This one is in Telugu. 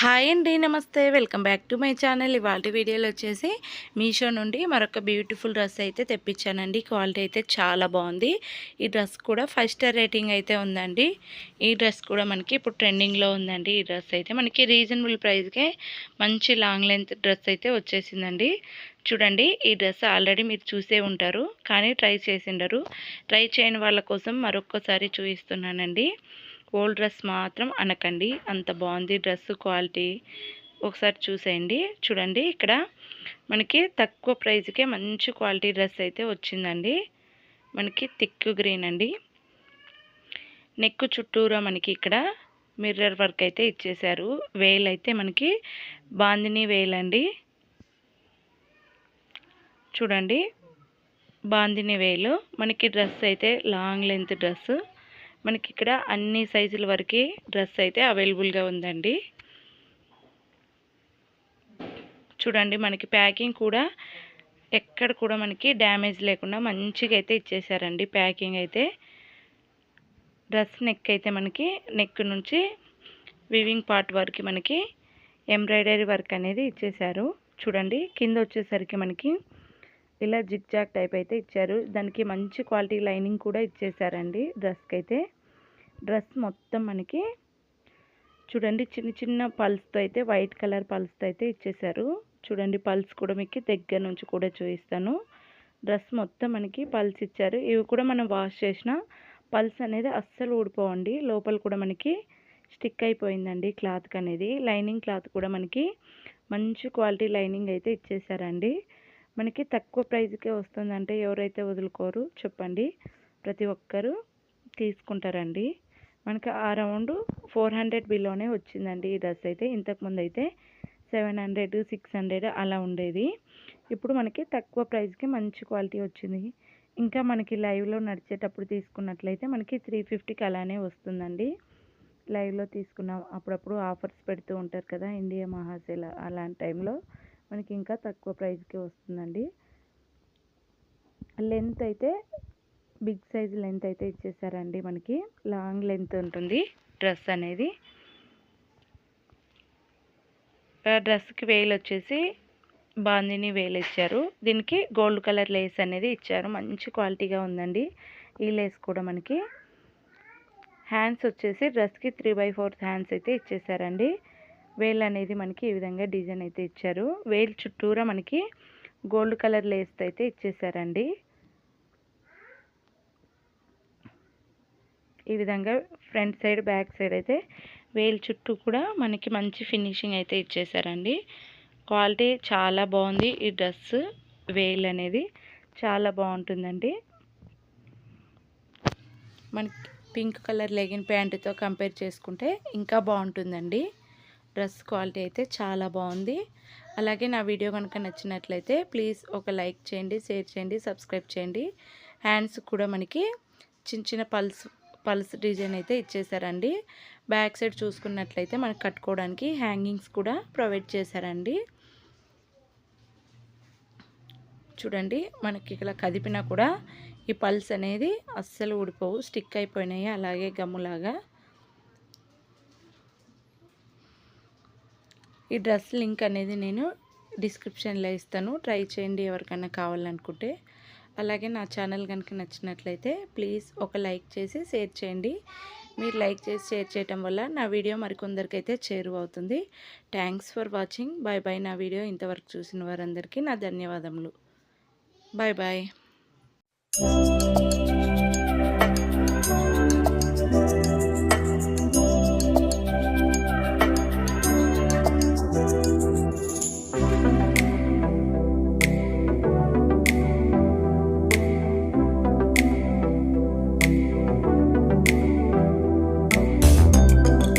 హాయ్ అండి నమస్తే. Welcome back to my channel. ఇవాళ వీడియోలో వచ్చేసి మీషో నుండి మరొక బ్యూటిఫుల్ డ్రెస్ అయితే తెప్పించానండి. క్వాలిటీ అయితే చాలా బాగుంది. ఈ డ్రెస్ కూడా ఫైవ్ స్టార్ రేటింగ్ అయితే ఉందండి. ఈ డ్రెస్ కూడా మనకి ఇప్పుడు ట్రెండింగ్లో ఉందండి. ఈ డ్రెస్ అయితే మనకి రీజనబుల్ ప్రైస్కే మంచి లాంగ్ లెంత్ డ్రెస్ అయితే వచ్చేసిందండి. చూడండి ఈ డ్రెస్ ఆల్రెడీ మీరు చూసే ఉంటారు కానీ ట్రై చేసిండరు ట్రై చేయని వాళ్ళ కోసం మరొక్కసారి చూపిస్తున్నానండి. ఓల్డ్ డ్రెస్ మాత్రం అనకండి. అంత బాగుంది డ్రెస్ క్వాలిటీ. ఒకసారి చూసేయండి. చూడండి ఇక్కడ మనకి తక్కువ ప్రైస్కే మంచి క్వాలిటీ డ్రెస్ అయితే వచ్చిందండి. మనకి థిక్ గ్రీన్ అండి. నెక్ చుట్టూరా మనకి ఇక్కడ మిర్రర్ వర్క్ అయితే ఇచ్చేశారు. వేల్ అయితే మనకి బాందిని వేల్ అండి. చూడండి. బాందిని వేలు. మనకి డ్రెస్ అయితే లాంగ్ లెంత్ డ్రెస్. మనకి ఇక్కడ అన్ని సైజుల వరకు డ్రెస్ అయితే అవైలబుల్గా ఉందండి. చూడండి మనకి ప్యాకింగ్ కూడా ఎక్కడ కూడా మనకి డ్యామేజ్ లేకుండా మంచిగా అయితే ఇచ్చేసారండి ప్యాకింగ్ అయితే. డ్రెస్ నెక్ అయితే మనకి నెక్ నుంచి వివింగ్ పార్ట్ వరకు మనకి ఎంబ్రాయిడరీ వర్క్ అనేది ఇచ్చేసారు. చూడండి కింద వచ్చేసరికి మనకి ఇలా జిగ్ జాగ్ టైప్ అయితే ఇచ్చారు. దానికి మంచి క్వాలిటీ లైనింగ్ కూడా ఇచ్చేసారండి డ్రెస్కి అయితే డ్రెస్ మొత్తం మనకి చూడండి చిన్న చిన్న పల్స్తో అయితే వైట్ కలర్ పల్స్తో అయితే ఇచ్చేసారు. చూడండి పల్స్ కూడా మీకు దగ్గర నుంచి కూడా చూపిస్తాను. డ్రెస్ మొత్తం మనకి పల్స్ ఇచ్చారు. ఇవి కూడా మనం వాష్ చేసిన పల్స్ అనేది అస్సలు ఊడిపోవండి. లోపల కూడా మనకి స్టిక్ అయిపోయిందండి క్లాత్కి అనేది లైనింగ్ క్లాత్ కూడా మనకి మంచి క్వాలిటీ లైనింగ్ అయితే ఇచ్చేసారండి. మనకి తక్కువ ప్రైజ్కే వస్తుందంటే ఎవరైతే వదులుకోరు చెప్పండి. ప్రతి ఒక్కరూ తీసుకుంటారండి. మనకి ఆ రౌండ్ ఫోర్ హండ్రెడ్ బిలోనే వచ్చిందండి ఈ డ్రెస్ అయితే. ఇంతకుముందు అయితే సెవెన్ హండ్రెడ్ సిక్స్ హండ్రెడ్ అలా ఉండేది. ఇప్పుడు మనకి తక్కువ ప్రైస్కి మంచి క్వాలిటీ వచ్చింది. ఇంకా మనకి లైవ్లో నడిచేటప్పుడు తీసుకున్నట్లయితే మనకి త్రీ ఫిఫ్టీకి అలానే వస్తుందండి. లైవ్లో తీసుకున్నాం. అప్పుడప్పుడు ఆఫర్స్ పెడుతూ ఉంటారు కదా ఇండియా మహాసేల అలాంటి టైంలో. మనకి ఇంకా తక్కువ ప్రైస్కి వస్తుందండి. లెంత్ అయితే బిగ్ సైజ్ లెంత్ అయితే ఇచ్చేసారండి మనకి. లాంగ్ లెంత్ ఉంటుంది డ్రెస్ అనేది. డ్రెస్కి వేలు వచ్చేసి బాందిని వేలు ఇచ్చారు. దీనికి గోల్డ్ కలర్ లేస్ అనేది ఇచ్చారు. మంచి క్వాలిటీగా ఉందండి ఈ లేస్ కూడా మనకి. హ్యాండ్స్ వచ్చేసి డ్రెస్కి త్రీ బై ఫోర్త్ హ్యాండ్స్ అయితే ఇచ్చేసారండి. వేల్ అనేది మనకి ఈ విధంగా డిజైన్ అయితే ఇచ్చారు. వేల్ చుట్టూరా మనకి గోల్డ్ కలర్ లేస్ అయితే ఇచ్చేసారండి. ఈ విధంగా ఫ్రంట్ సైడ్ బ్యాక్ సైడ్ అయితే వేల్ చుట్టూ కూడా మనకి మంచి ఫినిషింగ్ అయితే ఇచ్చేసారండి. క్వాలిటీ చాలా బాగుంది ఈ డ్రెస్ వేల్ అనేది. చాలా బాగుంటుందండి. మనకి పింక్ కలర్ లెగిన్ ప్యాంటుతో కంపేర్ చేసుకుంటే ఇంకా బాగుంటుందండి. డ్రెస్ క్వాలిటీ అయితే చాలా బాగుంది. అలాగే నా వీడియో కనుక నచ్చినట్లయితే ప్లీజ్ ఒక లైక్ చేయండి షేర్ చేయండి సబ్స్క్రైబ్ చేయండి. హ్యాండ్స్ కూడా మనకి చిన్న చిన్న పల్స్ పల్స్ డిజైన్ అయితే ఇచ్చేసారండి బ్యాక్ సైడ్ చూసుకున్నట్లయితే మనకు కట్టుకోవడానికి హ్యాంగింగ్స్ కూడా ప్రొవైడ్ చేశారండి. చూడండి మనకి ఇక్కడ కదిపినా కూడా ఈ పల్స్ అనేది అస్సలు ఊడిపోవు స్టిక్ అయిపోయినాయి అలాగే గమ్ములాగా. ఈ డ్రెస్ లింక్ అనేది నేను డిస్క్రిప్షన్లో ఇస్తాను. ట్రై చేయండి ఎవరికైనా కావాలనుకుంటే. అలాగే నా ఛానల్ కనుక నచ్చినట్లయితే ప్లీజ్ ఒక లైక్ చేసి షేర్ చేయండి. మీరు లైక్ చేసి షేర్ చేయటం వల్ల నా వీడియో మరికొందరికైతే చేరువవుతుంది. Thanks for watching. Bye bye నా వీడియో ఇంతవరకు చూసిన వారందరికీ నా ధన్యవాదములు. Bye bye